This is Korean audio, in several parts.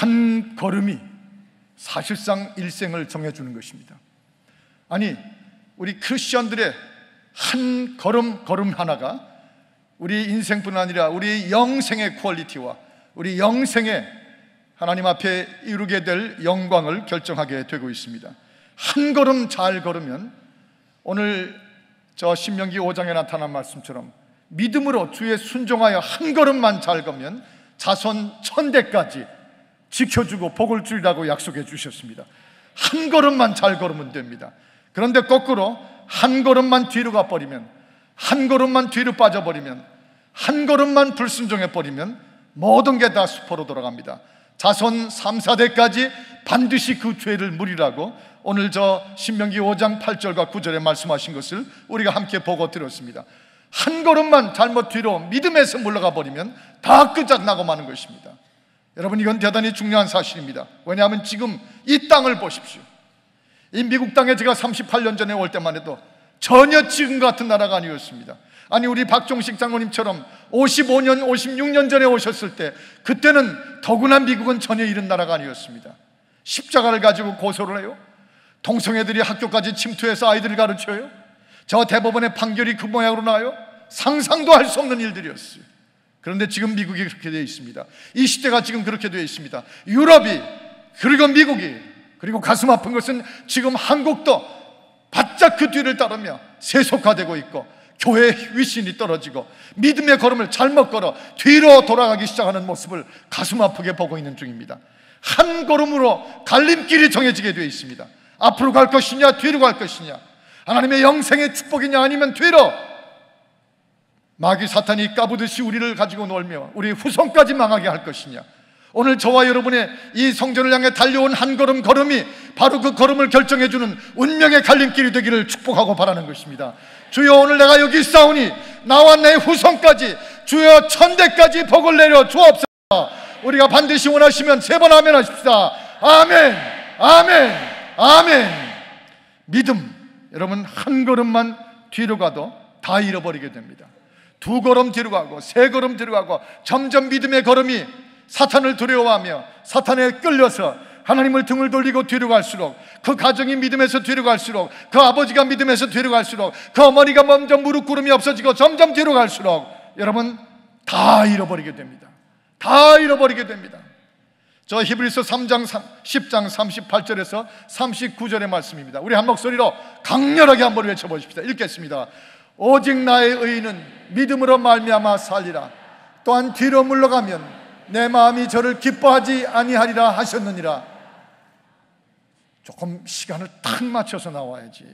한 걸음이 사실상 일생을 정해주는 것입니다. 아니, 우리 크리스천들의 한 걸음 걸음 하나가 우리 인생뿐 아니라 우리 영생의 퀄리티와 우리 영생의 하나님 앞에 이루게 될 영광을 결정하게 되고 있습니다. 한 걸음 잘 걸으면 오늘 저 신명기 5장에 나타난 말씀처럼 믿음으로 주의 순종하여 한 걸음만 잘 가면 자손 천대까지 지켜주고 복을 주리라고 약속해 주셨습니다. 한 걸음만 잘 걸으면 됩니다. 그런데 거꾸로 한 걸음만 뒤로 가버리면, 한 걸음만 뒤로 빠져버리면, 한 걸음만 불순종해 버리면 모든 게 다 수포로 돌아갑니다. 자손 3, 4대까지 반드시 그 죄를 물이라고 오늘 저 신명기 5장 8절과 9절에 말씀하신 것을 우리가 함께 보고 들었습니다. 한 걸음만 잘못 뒤로 믿음에서 물러가 버리면 다 끝장나고 마는 것입니다. 여러분 이건 대단히 중요한 사실입니다. 왜냐하면 지금 이 땅을 보십시오. 이 미국 땅에 제가 38년 전에 올 때만 해도 전혀 지금 같은 나라가 아니었습니다. 아니 우리 박종식 장로님처럼 55년, 56년 전에 오셨을 때 그때는 더구나 미국은 전혀 이런 나라가 아니었습니다. 십자가를 가지고 고소를 해요. 동성애들이 학교까지 침투해서 아이들을 가르쳐요. 저 대법원의 판결이 그 모양으로 나요. 상상도 할 수 없는 일들이었어요. 그런데 지금 미국이 그렇게 되어 있습니다. 이 시대가 지금 그렇게 되어 있습니다. 유럽이 그리고 미국이 그리고 가슴 아픈 것은 지금 한국도 바짝 그 뒤를 따르며 세속화되고 있고 교회의 위신이 떨어지고 믿음의 걸음을 잘못 걸어 뒤로 돌아가기 시작하는 모습을 가슴 아프게 보고 있는 중입니다. 한 걸음으로 갈림길이 정해지게 되어 있습니다. 앞으로 갈 것이냐 뒤로 갈 것이냐 하나님의 영생의 축복이냐 아니면 뒤로 마귀 사탄이 까부듯이 우리를 가지고 놀며 우리 후손까지 망하게 할 것이냐? 오늘 저와 여러분의 이 성전을 향해 달려온 한 걸음 걸음이 바로 그 걸음을 결정해주는 운명의 갈림길이 되기를 축복하고 바라는 것입니다. 주여 오늘 내가 여기 있사오니 나와 내 후손까지 주여 천대까지 복을 내려 주옵소서. 우리가 반드시 원하시면 세 번 아멘 하십시다. 아멘 아멘 아멘. 믿음. 여러분 한 걸음만 뒤로 가도 다 잃어버리게 됩니다 두 걸음 뒤로 가고 세 걸음 뒤로 가고 점점 믿음의 걸음이 사탄을 두려워하며 사탄에 끌려서 하나님을 등을 돌리고 뒤로 갈수록 그 가정이 믿음에서 뒤로 갈수록 그 아버지가 믿음에서 뒤로 갈수록 그 어머니가 먼저 무릎 꿇음이 없어지고 점점 뒤로 갈수록 여러분 다 잃어버리게 됩니다. 다 잃어버리게 됩니다. 저 히브리서 3장 10장 38절에서 39절의 말씀입니다. 우리 한 목소리로 강렬하게 한번 외쳐 보십시다. 읽겠습니다. 오직 나의 의인은 믿음으로 말미암아 살리라. 또한 뒤로 물러가면 내 마음이 저를 기뻐하지 아니하리라 하셨느니라. 조금 시간을 탁 맞춰서 나와야지.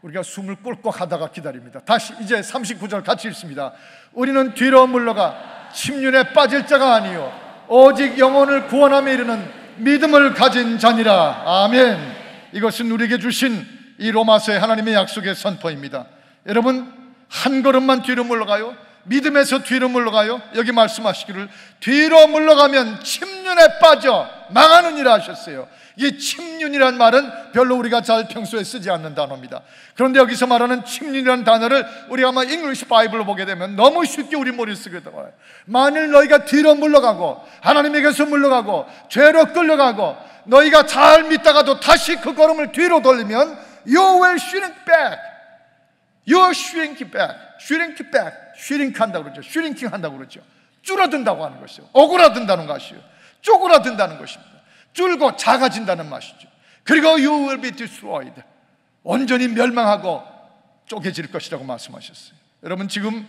우리가 숨을 꿀꺽 하다가 기다립니다. 다시 이제 39절 같이 읽습니다. 우리는 뒤로 물러가 침륜에 빠질 자가 아니요 오직 영혼을 구원함에 이르는 믿음을 가진 자니라. 아멘. 이것은 우리에게 주신 이 로마서의 하나님의 약속의 선포입니다. 여러분 한 걸음만 뒤로 물러가요. 믿음에서 뒤로 물러가요. 여기 말씀하시기를 뒤로 물러가면 침륜에 빠져 망하느니라 하셨어요. 이 침륜이란 말은 별로 우리가 잘 평소에 쓰지 않는 단어입니다. 그런데 여기서 말하는 침륜이라는 단어를 우리가 아마 잉글리시 바이블로 보게 되면 너무 쉽게 우리 머리에 쓰게 돼요. 만일 너희가 뒤로 물러가고 하나님에게서 물러가고 죄로 끌려가고 너희가 잘 믿다가도 다시 그 걸음을 뒤로 돌리면 you will shrink back. You are shrink back. shrink back. shrink 한다고 그러죠. shrinking 한다고 그러죠. 줄어든다고 하는 것이요. 오그라든다는 것이요. 쪼그라든다는 것입니다. 줄고 작아진다는 맛이죠. 그리고 you will be destroyed. 온전히 멸망하고 쪼개질 것이라고 말씀하셨어요. 여러분 지금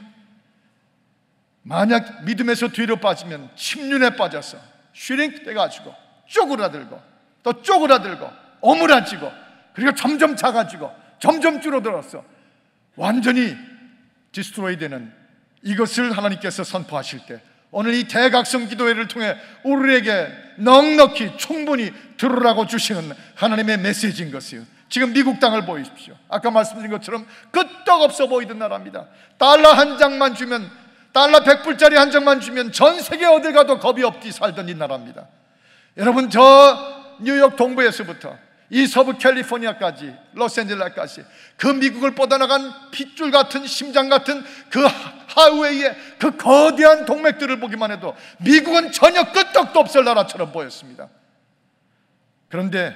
만약 믿음에서 뒤로 빠지면 침륜에 빠져서 슈링크 돼가지고 쪼그라들고 또 쪼그라들고 오므라지고 그리고 점점 작아지고 점점 줄어들어서 완전히 디스트로이 되는 이것을 하나님께서 선포하실 때 오늘 이 대각성 기도회를 통해 우리에게 넉넉히 충분히 들으라고 주시는 하나님의 메시지인 것이요. 지금 미국 땅을 보이십시오. 아까 말씀드린 것처럼 끄떡없어 보이던 나라입니다. 달러 한 장만 주면 달러 100불짜리 한 장만 주면 전 세계 어딜 가도 겁이 없디 살던 이 나라입니다. 여러분 저 뉴욕 동부에서부터 이 서부 캘리포니아까지 로스앤젤레스까지 그 미국을 뻗어나간 핏줄 같은 심장 같은 그 하우웨이의 그 거대한 동맥들을 보기만 해도 미국은 전혀 끄떡도 없을 나라처럼 보였습니다. 그런데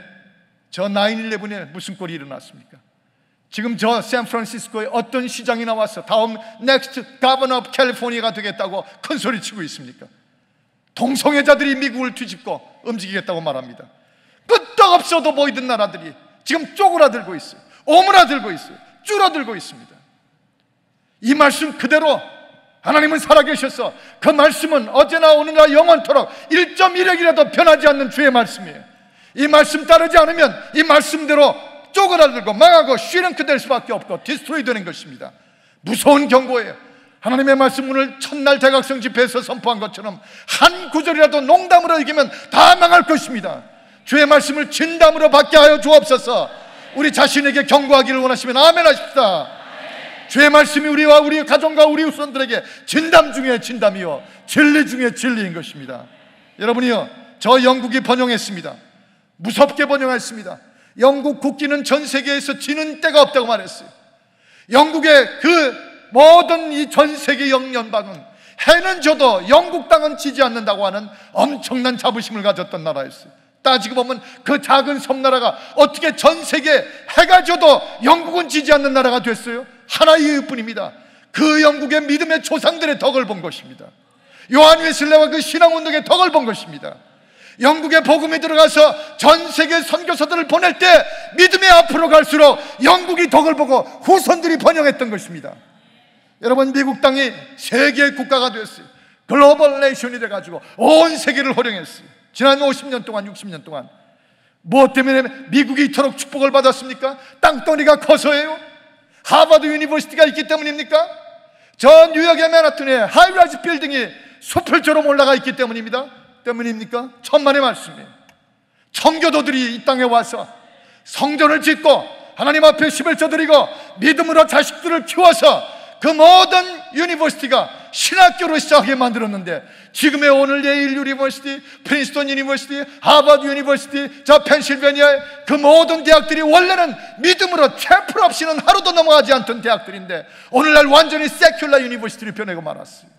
저 9-11에 무슨 꼴이 일어났습니까? 지금 저 샌프란시스코에 어떤 시장이 나와서 다음 넥스트 가버너 오브 캘리포니아가 되겠다고 큰 소리 치고 있습니까? 동성애자들이 미국을 뒤집고 움직이겠다고 말합니다. 끄떡없어도 보이던 나라들이 지금 쪼그라들고 있어요. 오므라들고 있어요. 줄어들고 있습니다. 이 말씀 그대로 하나님은 살아계셔서 그 말씀은 어제나 오늘나 영원토록 1.1핵이라도 변하지 않는 주의 말씀이에요. 이 말씀 따르지 않으면 이 말씀대로 쪼그라들고 망하고 쉬랭크 될 수밖에 없고 디스트로이 되는 것입니다. 무서운 경고예요. 하나님의 말씀 오늘 첫날 대각성 집회에서 선포한 것처럼 한 구절이라도 농담으로 이기면 다 망할 것입니다. 주의 말씀을 진담으로 받게 하여 주옵소서. 우리 자신에게 경고하기를 원하시면 아멘 하십시다. 주의 말씀이 우리와 우리 가정과 우리 후손들에게 진담 중에 진담이요 진리 중에 진리인 것입니다. 여러분이요 저 영국이 번영했습니다. 무섭게 번영했습니다. 영국 국기는 전 세계에서 지는 때가 없다고 말했어요. 영국의 그 모든 이 전 세계 영연방은 해는 져도 영국 땅은 지지 않는다고 하는 엄청난 자부심을 가졌던 나라였어요. 따지고 보면 그 작은 섬나라가 어떻게 전 세계 해가 져도 영국은 지지 않는 나라가 됐어요? 하나의 이유뿐입니다. 그 영국의 믿음의 조상들의 덕을 본 것입니다. 요한 웨슬레와 그 신앙운동의 덕을 본 것입니다. 영국의 복음이 들어가서 전 세계 선교사들을 보낼 때 믿음의 앞으로 갈수록 영국이 덕을 보고 후손들이 번영했던 것입니다. 여러분 미국 땅이 세계 국가가 되었어요. 글로벌 네이션이 돼가지고 온 세계를 호령했어요. 지난 50년 동안, 60년 동안 무엇 때문에 미국이 이토록 축복을 받았습니까? 땅덩이가 커서예요? 하버드 유니버시티가 있기 때문입니까? 저 뉴욕의 맨하튼에 하이라이즈 빌딩이 숲을처럼 올라가 있기 때문입니다. 때문입니까? 천만의 말씀이에요. 청교도들이 이 땅에 와서 성전을 짓고 하나님 앞에 11조 드리고 믿음으로 자식들을 키워서 그 모든 유니버시티가 신학교로 시작하게 만들었는데 지금의 오늘 예일 유니버시티, 프린스턴 유니버시티, 하버드 유니버시티, 저 펜실베니아의 그 모든 대학들이 원래는 믿음으로 채플 없이는 하루도 넘어가지 않던 대학들인데 오늘날 완전히 세큘라 유니버시티로 변하고 말았어요.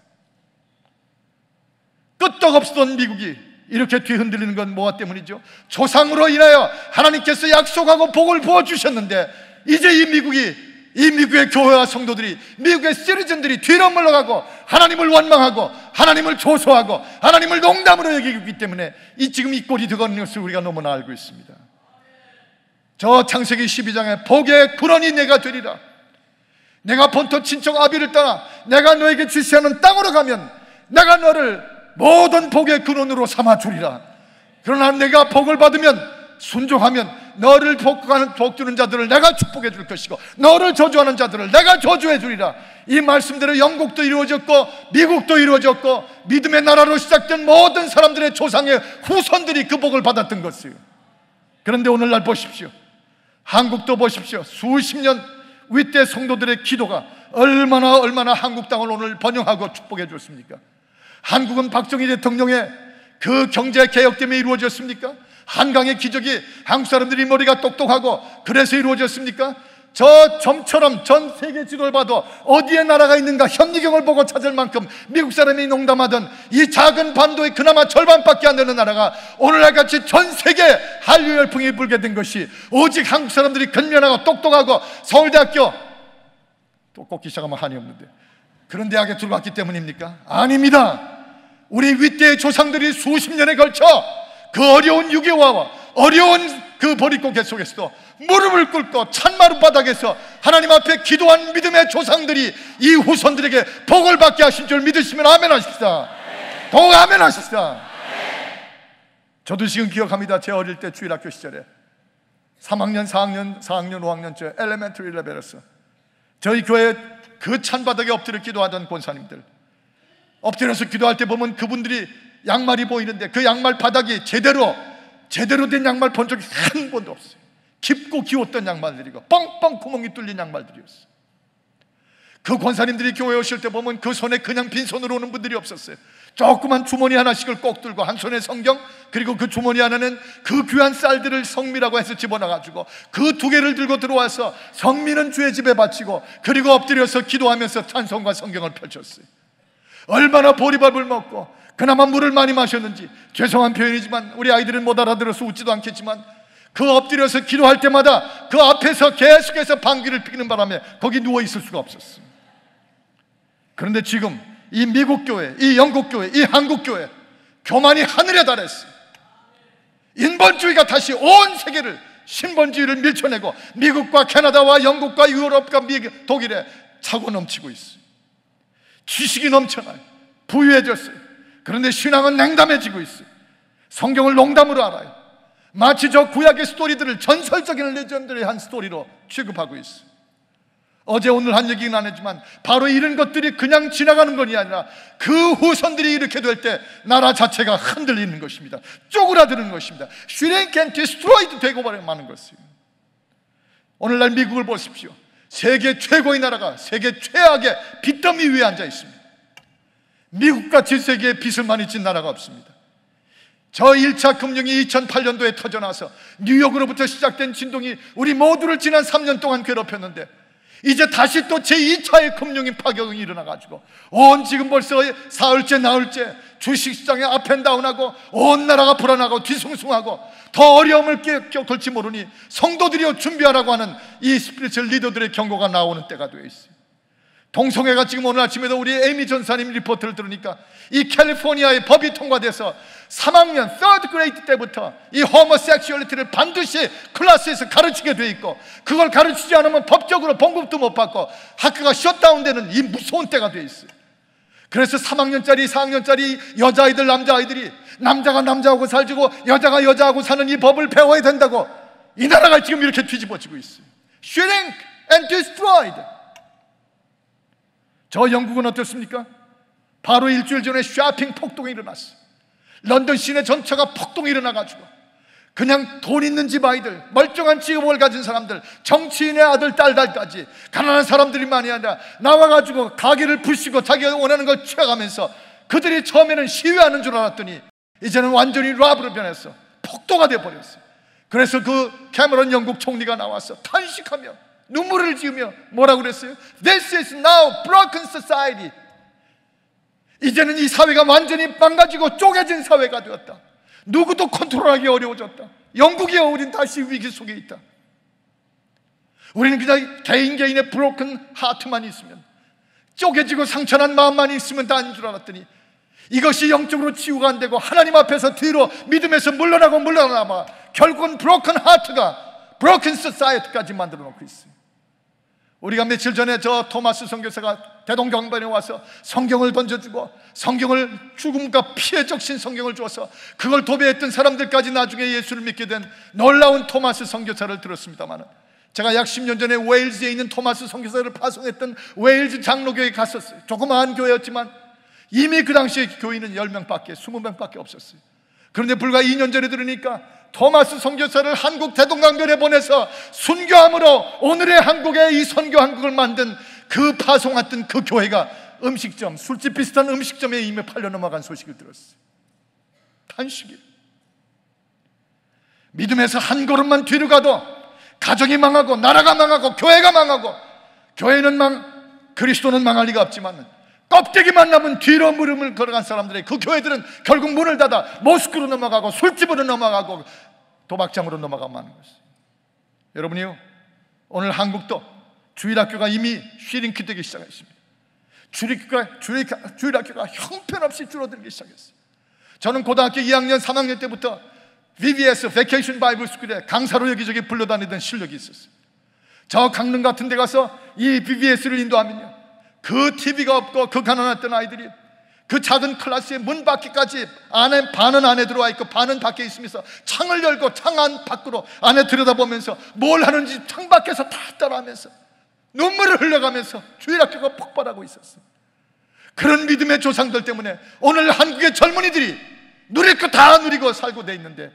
끄떡없었던 미국이 이렇게 뒤흔들리는 건 뭐가 때문이죠? 조상으로 인하여 하나님께서 약속하고 복을 부어주셨는데 이제 이 미국이 이 미국의 교회와 성도들이 미국의 시리즌들이 뒤로 물러가고 하나님을 원망하고 하나님을 조소하고 하나님을 농담으로 여기기 때문에 이 지금 이 꼴이 되는 것을 우리가 너무나 알고 있습니다. 저 창세기 12장에 복의 근원이 내가 되리라. 내가 본토 친척 아비를 떠나 내가 너에게 지시하는 땅으로 가면 내가 너를 모든 복의 근원으로 삼아 주리라. 그러나 내가 복을 받으면 순종하면 너를 복하는 복 주는 자들을 내가 축복해 줄 것이고 너를 저주하는 자들을 내가 저주해 주리라. 이 말씀대로 영국도 이루어졌고 미국도 이루어졌고 믿음의 나라로 시작된 모든 사람들의 조상의 후손들이 그 복을 받았던 것이에요. 그런데 오늘날 보십시오. 한국도 보십시오. 수십 년 윗대 성도들의 기도가 얼마나 얼마나 한국 땅을 오늘 번영하고 축복해 줬습니까? 한국은 박정희 대통령의 그 경제 개혁 때문에 이루어졌습니까? 한강의 기적이 한국 사람들이 머리가 똑똑하고 그래서 이루어졌습니까? 저 점처럼 전 세계 지도를 봐도 어디에 나라가 있는가 현미경을 보고 찾을 만큼 미국 사람이 농담하던 이 작은 반도의 그나마 절반밖에 안 되는 나라가 오늘날 같이 전 세계 한류 열풍이 불게 된 것이 오직 한국 사람들이 근면하고 똑똑하고 서울대학교 또 꼽기 시작하면 한이 없는데 그런 대학에 들어갔기 때문입니까? 아닙니다. 우리 윗대의 조상들이 수십 년에 걸쳐 그 어려운 유교와 어려운 그 보릿고개 속에서도 무릎을 꿇고 찬마루 바닥에서 하나님 앞에 기도한 믿음의 조상들이 이 후손들에게 복을 받게 하신 줄 믿으시면 아멘 하십시다. 더 아멘 하십시다. 저도 지금 기억합니다. 제 어릴 때 주일학교 시절에 3학년, 4학년, 4학년, 5학년 때 엘레멘터리 레벨에서 저희 교회 그 찬바닥에 엎드려 기도하던 권사님들 엎드려서 기도할 때 보면 그분들이 양말이 보이는데 그 양말 바닥이 제대로 제대로 된 양말 본 적이 한 번도 없어요. 깊고 기웠던 양말들이고 뻥뻥 구멍이 뚫린 양말들이었어요. 그 권사님들이 교회 오실 때 보면 그 손에 그냥 빈손으로 오는 분들이 없었어요. 조그만 주머니 하나씩을 꼭 들고 한 손에 성경 그리고 그 주머니 하나는 그 귀한 쌀들을 성미라고 해서 집어넣어가지고 그 두 개를 들고 들어와서 성미는 주의 집에 바치고 그리고 엎드려서 기도하면서 찬송과 성경을 펼쳤어요 얼마나 보리밥을 먹고 그나마 물을 많이 마셨는지 죄송한 표현이지만 우리 아이들은 못 알아들어서 웃지도 않겠지만 그 엎드려서 기도할 때마다 그 앞에서 계속해서 방귀를 피는 바람에 거기 누워 있을 수가 없었어. 그런데 지금 이 미국 교회, 이 영국 교회, 이 한국 교회 교만이 하늘에 달했어. 인본주의가 다시 온 세계를 신본주의를 밀쳐내고 미국과 캐나다와 영국과 유럽과 독일에 차고 넘치고 있어. 지식이 넘쳐나요. 부유해졌어요. 그런데 신앙은 냉담해지고 있어요. 성경을 농담으로 알아요. 마치 저 구약의 스토리들을 전설적인 레전드의 한 스토리로 취급하고 있어요. 어제 오늘 한 얘기는 안 했지만 바로 이런 것들이 그냥 지나가는 것이 아니라 그 후손들이 이렇게 될 때 나라 자체가 흔들리는 것입니다. 쪼그라드는 것입니다. And destroyed 되고 마는 것이에요. 오늘날 미국을 보십시오. 세계 최고의 나라가 세계 최악의 빚더미 위에 앉아 있습니다. 미국같이 세계에 빚을 많이 진 나라가 없습니다. 저 1차 금융이 2008년도에 터져나서 뉴욕으로부터 시작된 진동이 우리 모두를 지난 3년 동안 괴롭혔는데 이제 다시 또 제2차의 금융이 파격이 일어나가지고 온 지금 벌써 사흘째 나흘째 주식시장에 앞앤다운하고 온 나라가 불안하고 뒤숭숭하고 더 어려움을 겪을지 모르니 성도들이여 준비하라고 하는 이 스피리처 리더들의 경고가 나오는 때가 되어 있어요. 동성애가 지금 오늘 아침에도 우리 에이미 전사님 리포트를 들으니까 이 캘리포니아의 법이 통과돼서 3학년, 3rd grade 때부터 이 호모섹슈얼리티를 반드시 클래스에서 가르치게 돼 있고 그걸 가르치지 않으면 법적으로 봉급도 못 받고 학교가 셧다운되는 이 무서운 때가 돼 있어요. 그래서 3학년짜리, 4학년짜리 여자아이들, 남자아이들이 남자가 남자하고 살고 여자가 여자하고 사는 이 법을 배워야 된다고 이 나라가 지금 이렇게 뒤집어지고 있어요. Shrink and destroyed. 저 영국은 어떻습니까? 바로 일주일 전에 쇼핑 폭동이 일어났어요. 런던 시내 전체가 폭동이 일어나가지고 그냥 돈 있는 집 아이들, 멀쩡한 직업을 가진 사람들, 정치인의 아들, 딸들까지 가난한 사람들이 많이 아니라 나와가지고 가게를 부시고 자기가 원하는 걸 취해가면서 그들이 처음에는 시위하는 줄 알았더니 이제는 완전히 라브로 변했어. 폭도가 돼버렸어. 그래서 그 캐머런 영국 총리가 나와서 탄식하며 눈물을 지으며 뭐라고 그랬어요? This is now broken society. 이제는 이 사회가 완전히 망가지고 쪼개진 사회가 되었다. 누구도 컨트롤하기 어려워졌다. 영국이여 우린 다시 위기 속에 있다. 우리는 그냥 개인 개인의 브로큰 하트만 있으면 쪼개지고 상처난 마음만 있으면 다인 줄 알았더니 이것이 영적으로 치유가 안 되고 하나님 앞에서 뒤로 믿음에서 물러나고 물러나마 결국은 브로큰 하트가 브로큰 소사이어티까지 만들어 놓고 있어요. 우리가 며칠 전에 저 토마스 선교사가 대동경변에 와서 성경을 던져주고 성경을 죽음과 피해 적신 성경을 주어서 그걸 도배했던 사람들까지 나중에 예수를 믿게 된 놀라운 토마스 선교사를 들었습니다만 제가 약 10년 전에 웨일즈에 있는 토마스 선교사를 파송했던 웨일즈 장로교회에 갔었어요. 조그마한 교회였지만 이미 그 당시에 교인은 10명 밖에 20명 밖에 없었어요. 그런데 불과 2년 전에 들으니까 토마스 선교사를 한국 대동강변에 보내서 순교함으로 오늘의 한국에 이 선교 한국을 만든 그 파송했던 그 교회가 음식점, 술집 비슷한 음식점에 이미 팔려 넘어간 소식을 들었어요. 탄식이 믿음에서 한 걸음만 뒤로 가도 가정이 망하고 나라가 망하고 교회가 망하고 교회는 망 그리스도는 망할 리가 없지만 껍데기만 남은 뒤로 무릎을 걸어간 사람들의 그 교회들은 결국 문을 닫아 모스크로 넘어가고 술집으로 넘어가고 도박장으로 넘어가면 하는 것이 여러분이요 오늘 한국도 주일학교가 이미 쉬링크 되기 시작했습니다. 주일학교가, 주일, 주일학교가 형편없이 줄어들기 시작했어요. 저는 고등학교 2학년 3학년 때부터 VBS, Vacation Bible School에 강사로 여기저기 불러다니던 실력이 있었어요. 저 강릉 같은 데 가서 이 VBS를 인도하면요 그 TV가 없고 그 가난했던 아이들이 그 작은 클래스의 문 밖에까지 안에 반은 안에 들어와 있고 반은 밖에 있으면서 창을 열고 창 안 밖으로 안에 들여다보면서 뭘 하는지 창 밖에서 다 따라하면서 눈물을 흘려가면서 주일학교가 폭발하고 있었어요. 그런 믿음의 조상들 때문에 오늘 한국의 젊은이들이 누릴 거 다 누리고 살고 돼 있는데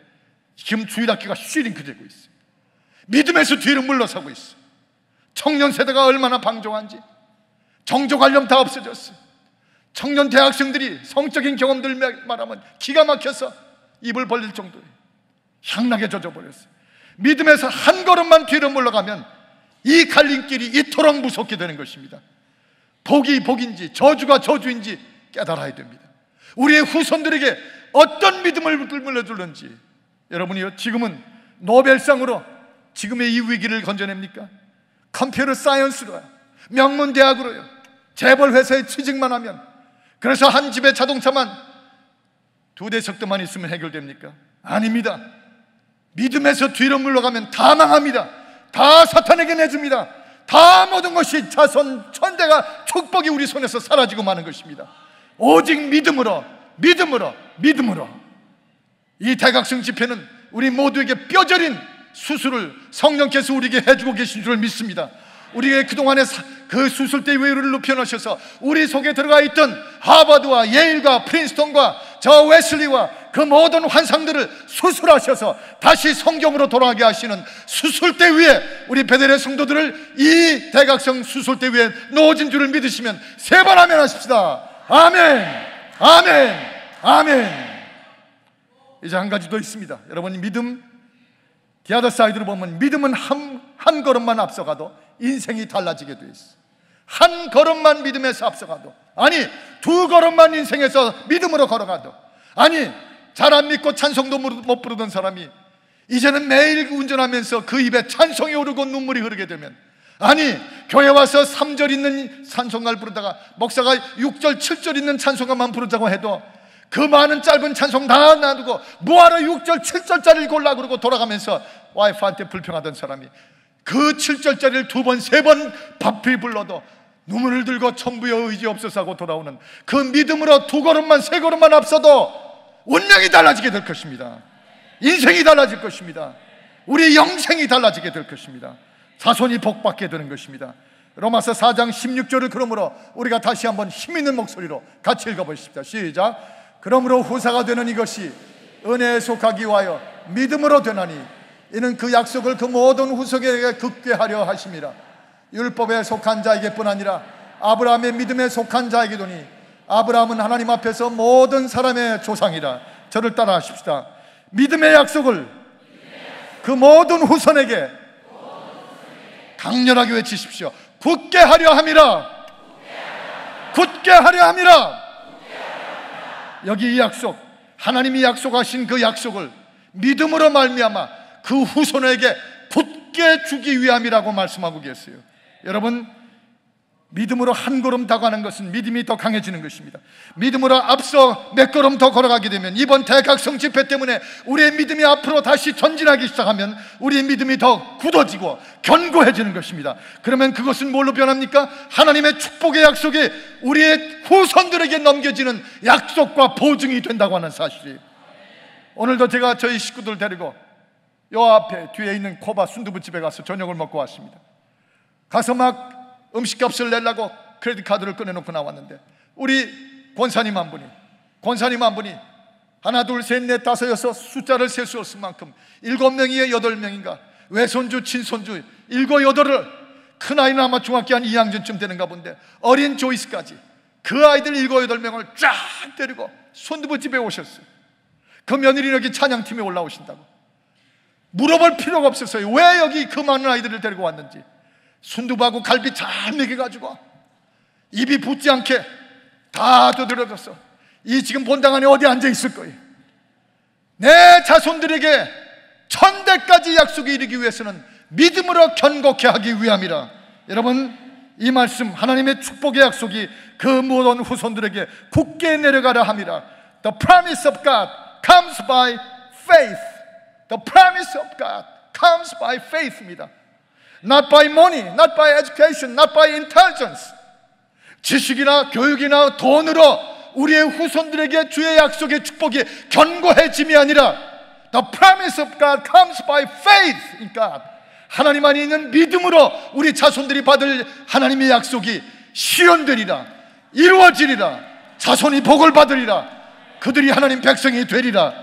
지금 주일학교가 쉬링크 되고 있어요. 믿음에서 뒤로 물러서고 있어요. 청년 세대가 얼마나 방종한지 정조 관념 다 없어졌어요. 청년 대학생들이 성적인 경험들 말하면 기가 막혀서 입을 벌릴 정도예요. 향나게 젖어버렸어요. 믿음에서 한 걸음만 뒤로 물러가면 이 갈림길이 이토록 무섭게 되는 것입니다. 복이 복인지 저주가 저주인지 깨달아야 됩니다. 우리의 후손들에게 어떤 믿음을 물려 줄는지 여러분이요 지금은 노벨상으로 지금의 이 위기를 건져냅니까? 컴퓨터 사이언스로요 명문 대학으로요 재벌 회사에 취직만 하면 그래서 한 집에 자동차만 두 대석 도만 있으면 해결됩니까? 아닙니다. 믿음에서 뒤로 물러가면 다 망합니다. 다 사탄에게 내줍니다. 다 모든 것이 자손 천대가 축복이 우리 손에서 사라지고 마는 것입니다. 오직 믿음으로, 믿음으로, 믿음으로. 이 대각성 집회는 우리 모두에게 뼈저린 수술을 성령께서 우리에게 해주고 계신 줄 믿습니다. 우리의 그동안의 그 수술대 외유를 높여놓으셔서 우리 속에 들어가 있던 하버드와 예일과 프린스턴과 저 웨슬리와 그 모든 환상들을 수술하셔서 다시 성경으로 돌아가게 하시는 수술대 위에 우리 베델의 성도들을 이 대각성 수술대 위에 놓아진 줄을 믿으시면 세번 하면 하십시다. 아멘, 아멘, 아멘. 이제 한 가지 더 있습니다. 여러분 믿음 디아더 사이드로 보면 믿음은 한, 한 걸음만 앞서가도 인생이 달라지게 돼 있어. 한 걸음만 믿음에서 앞서가도 아니 두 걸음만 인생에서 믿음으로 걸어가도 아니 잘 안 믿고 찬송도 못 부르던 사람이 이제는 매일 운전하면서 그 입에 찬송이 오르고 눈물이 흐르게 되면 아니 교회 와서 3절 있는 찬송가를 부르다가 목사가 6절 7절 있는 찬송가만 부르자고 해도 그 많은 짧은 찬송 다 놔두고 뭐하러 6절 7절짜리를 골라 그러고 돌아가면서 와이프한테 불평하던 사람이 그 7절짜리를 두 번, 세번 바삐 불러도 눈물을 들고 천부여 의지 없어서 하고 돌아오는 그 믿음으로 두 걸음만, 세 걸음만 앞서도 운명이 달라지게 될 것입니다. 인생이 달라질 것입니다. 우리 영생이 달라지게 될 것입니다. 자손이 복받게 되는 것입니다. 로마서 4장 16절을 그러므로 우리가 다시 한번 힘 있는 목소리로 같이 읽어보십시다. 시작. 그러므로 후사가 되는 이것이 은혜에 속하기 위하여 믿음으로 되나니 이는 그 약속을 그 모든 후속에게 극게 하려 하심이라 율법에 속한 자에게뿐 아니라 아브라함의 믿음에 속한 자에게도니 아브라함은 하나님 앞에서 모든 사람의 조상이라. 저를 따라 하십시다. 믿음의 약속을 그 모든 후손에게 강렬하게 외치십시오. 굳게 하려 함이라. 굳게 하려 함이라. 여기 이 약속 하나님이 약속하신 그 약속을 믿음으로 말미암아 그 후손에게 굳게 주기 위함이라고 말씀하고 계세요. 여러분 믿음으로 한 걸음 더 가는 것은 믿음이 더 강해지는 것입니다. 믿음으로 앞서 몇 걸음 더 걸어가게 되면 이번 대각성 집회 때문에 우리의 믿음이 앞으로 다시 전진하기 시작하면 우리의 믿음이 더 굳어지고 견고해지는 것입니다. 그러면 그것은 뭘로 변합니까? 하나님의 축복의 약속이 우리의 후손들에게 넘겨지는 약속과 보증이 된다고 하는 사실이에요. 오늘도 제가 저희 식구들 데리고 요 앞에 뒤에 있는 코바 순두부집에 가서 저녁을 먹고 왔습니다. 가서 막 음식값을 내려고 크레딧 카드를 꺼내놓고 나왔는데 우리 권사님 한 분이 권사님 한 분이 하나 둘 셋 넷 다섯 여섯 숫자를 셀 수 없을 만큼 일곱 명이에요 여덟 명인가 외손주 친손주 일곱 여덟을 큰 아이는 아마 중학교 한 2학년쯤 되는가 본데 어린 조이스까지 그 아이들 일곱 여덟 명을 쫙 데리고 손두부 집에 오셨어요. 그 며느리 여기 찬양팀에 올라오신다고. 물어볼 필요가 없었어요. 왜 여기 그 많은 아이들을 데리고 왔는지. 순두부하고 갈비 잘 먹여가지고 입이 붙지 않게 다 두드려줬어. 이 지금 본당 안에 어디 앉아 있을 거예요. 내 자손들에게 천대까지 약속이 이르기 위해서는 믿음으로 견고케 하기 위함이라. 여러분, 이 말씀 하나님의 축복의 약속이 그 모든 후손들에게 굳게 내려가라 함이라. The promise of God comes by faith. The promise of God comes by faith입니다. Not by money, not by education, not by intelligence. 지식이나 교육이나 돈으로 우리의 후손들에게 주의 약속의 축복이 견고해짐이 아니라 The promise of God comes by faith in God. 하나님 안에 있는 믿음으로 우리 자손들이 받을 하나님의 약속이 실현되리라 이루어지리라 자손이 복을 받으리라 그들이 하나님 백성이 되리라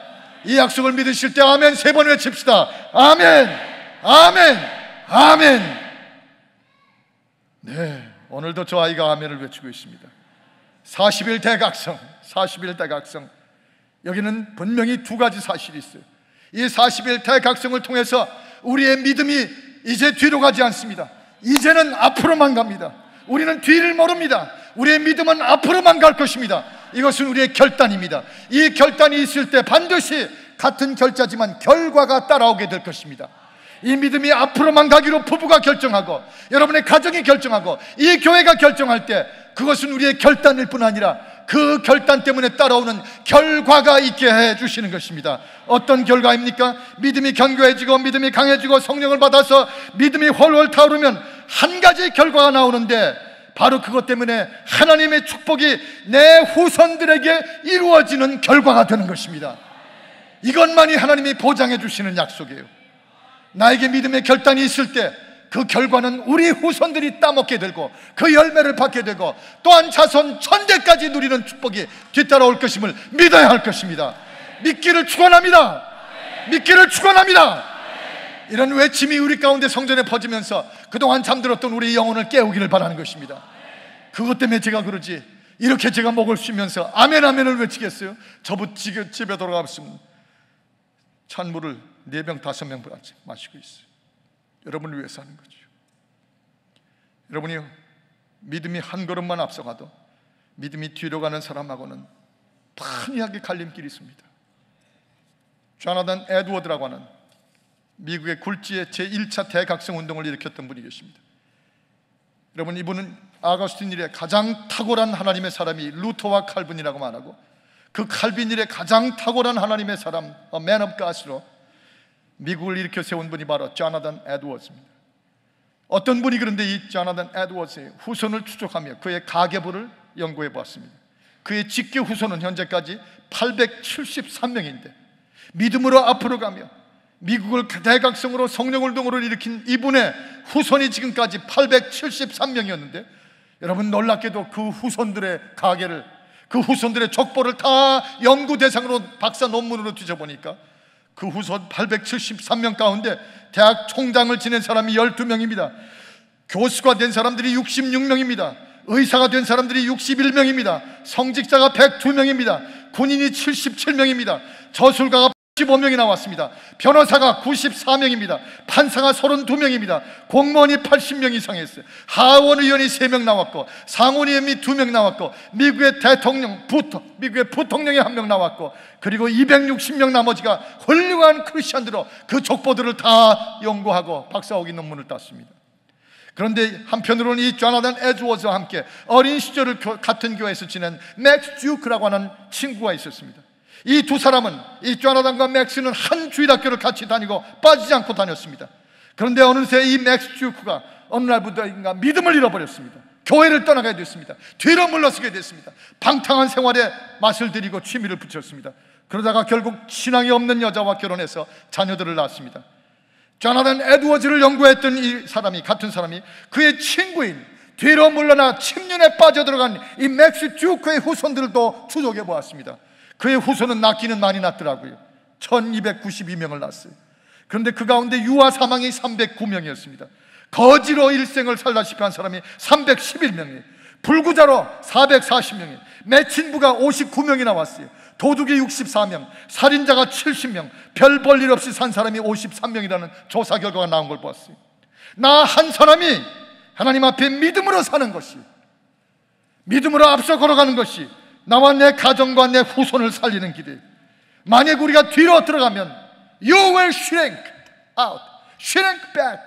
이 약속을 믿으실 때 아멘 세 번 외칩시다. 아멘, 아멘, 아멘. 네, 오늘도 저 아이가 아멘을 외치고 있습니다. 40일 대각성, 40일 대각성. 여기는 분명히 두 가지 사실이 있어요. 이 40일 대각성을 통해서 우리의 믿음이 이제 뒤로 가지 않습니다. 이제는 앞으로만 갑니다. 우리는 뒤를 모릅니다. 우리의 믿음은 앞으로만 갈 것입니다. 이것은 우리의 결단입니다. 이 결단이 있을 때 반드시 같은 결자지만 결과가 따라오게 될 것입니다. 이 믿음이 앞으로만 가기로 부부가 결정하고 여러분의 가정이 결정하고 이 교회가 결정할 때 그것은 우리의 결단일 뿐 아니라 그 결단 때문에 따라오는 결과가 있게 해 주시는 것입니다. 어떤 결과입니까? 믿음이 견고해지고 믿음이 강해지고 성령을 받아서 믿음이 훨훨 타오르면 한 가지 결과가 나오는데 바로 그것 때문에 하나님의 축복이 내 후손들에게 이루어지는 결과가 되는 것입니다. 이것만이 하나님이 보장해 주시는 약속이에요. 나에게 믿음의 결단이 있을 때 그 결과는 우리 후손들이 따먹게 되고 그 열매를 받게 되고 또한 자손 천대까지 누리는 축복이 뒤따라올 것임을 믿어야 할 것입니다. 믿기를 축원합니다. 믿기를 축원합니다. 이런 외침이 우리 가운데 성전에 퍼지면서 그동안 잠들었던 우리 영혼을 깨우기를 바라는 것입니다. 그것 때문에 제가 그러지 이렇게 제가 목을 쉬면서 아멘 아멘을 외치겠어요. 저부 집에 돌아가면 찬물을 네 병 다섯 명 마시고 있어요. 여러분을 위해서 하는 거죠. 여러분이 믿음이 한 걸음만 앞서가도 믿음이 뒤로 가는 사람하고는 판이하게 갈림길이 있습니다. 조나단 에드워드라고 하는 미국의 굴지의 제1차 대각성 운동을 일으켰던 분이 계십니다. 여러분 이분은 아거스틴 일의 가장 탁월한 하나님의 사람이 루터와 칼빈이라고 말하고 그 칼빈 일의 가장 탁월한 하나님의 사람 맨업 가스로 미국을 일으켜 세운 분이 바로 조나단 에드워즈입니다. 어떤 분이 그런데 이 조나단 에드워즈의 후손을 추적하며 그의 가계부를 연구해 보았습니다. 그의 직계 후손은 현재까지 873명인데 믿음으로 앞으로 가며 미국을 대각성으로 성령 운동으로 일으킨 이분의 후손이 지금까지 873명이었는데 여러분 놀랍게도 그 후손들의 가계를 그 후손들의 족보를 다 연구 대상으로 박사 논문으로 뒤져보니까 그 후손 873명 가운데 대학 총장을 지낸 사람이 12명입니다. 교수가 된 사람들이 66명입니다. 의사가 된 사람들이 61명입니다. 성직자가 102명입니다. 군인이 77명입니다. 저술가가 15명이 나왔습니다. 변호사가 94명입니다. 판사가 32명입니다. 공무원이 80명 이상 했어요. 하원 의원이 3명 나왔고 상원 의원이 2명 나왔고 미국의 대통령, 부터, 미국의 부통령이 1명 나왔고 그리고 260명 나머지가 훌륭한 크리스천들로 그 족보들을 다 연구하고 박사학위 논문을 땄습니다. 그런데 한편으로는 이 조나단 에즈워즈와 함께 어린 시절을 같은 교회에서 지낸 맥스 듀크라고 하는 친구가 있었습니다. 이 두 사람은 이 조나단과 맥스는 한 주일학교를 같이 다니고 빠지지 않고 다녔습니다. 그런데 어느새 이 맥스 듀크가 어느 날부터인가 믿음을 잃어버렸습니다. 교회를 떠나게 됐습니다. 뒤로 물러서게 됐습니다. 방탕한 생활에 맛을 들이고 취미를 붙였습니다. 그러다가 결국 신앙이 없는 여자와 결혼해서 자녀들을 낳았습니다. 조나단 에드워즈를 연구했던 이 사람이 같은 사람이 그의 친구인 뒤로 물러나 침륜에 빠져들어간 이 맥스 듀크의 후손들도 추적해 보았습니다. 그의 후손은 낳기는 많이 낳더라고요. 1292명을 낳았어요. 그런데 그 가운데 유아 사망이 309명이었습니다. 거지로 일생을 살다시피 한 사람이 311명이에요. 불구자로 440명이에요. 매친부가 59명이 나왔어요. 도둑이 64명, 살인자가 70명, 별 볼 일 없이 산 사람이 53명이라는 조사 결과가 나온 걸 보았어요. 나 한 사람이 하나님 앞에 믿음으로 사는 것이, 믿음으로 앞서 걸어가는 것이 나와 내 가정과 내 후손을 살리는 길이. 만약 우리가 뒤로 들어가면 You will shrink out, shrink back.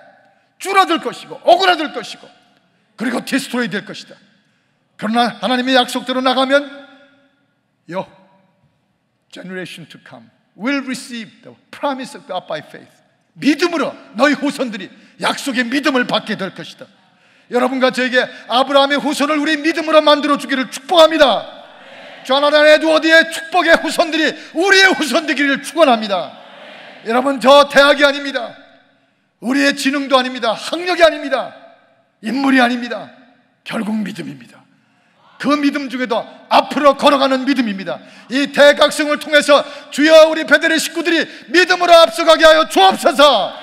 줄어들 것이고 오그라들 것이고 그리고 디스트로이 될 것이다. 그러나 하나님의 약속대로 나가면 Your generation to come will receive the promise of God by faith. 믿음으로 너희 후손들이 약속의 믿음을 받게 될 것이다. 여러분과 저에게 아브라함의 후손을 우리 믿음으로 만들어 주기를 축복합니다 조나단 에드워드의 축복의 후손들이 우리의 후손 되기를 축원합니다. 여러분 저 대학이 아닙니다. 우리의 지능도 아닙니다. 학력이 아닙니다. 인물이 아닙니다. 결국 믿음입니다. 그 믿음 중에도 앞으로 걸어가는 믿음입니다. 이 대각성을 통해서 주여 우리 베델의 식구들이 믿음으로 앞서가게 하여 주옵소서.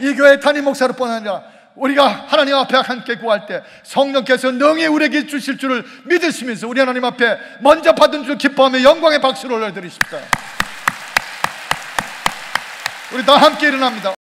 이 교회 담임 목사로뿐 아니라 우리가 하나님 앞에 함께 구할 때 성령께서 능히 우리에게 주실 줄을 믿으시면서 우리 하나님 앞에 먼저 받은 줄 기뻐하며 영광의 박수를 올려드리십시다. 우리 다 함께 일어납니다.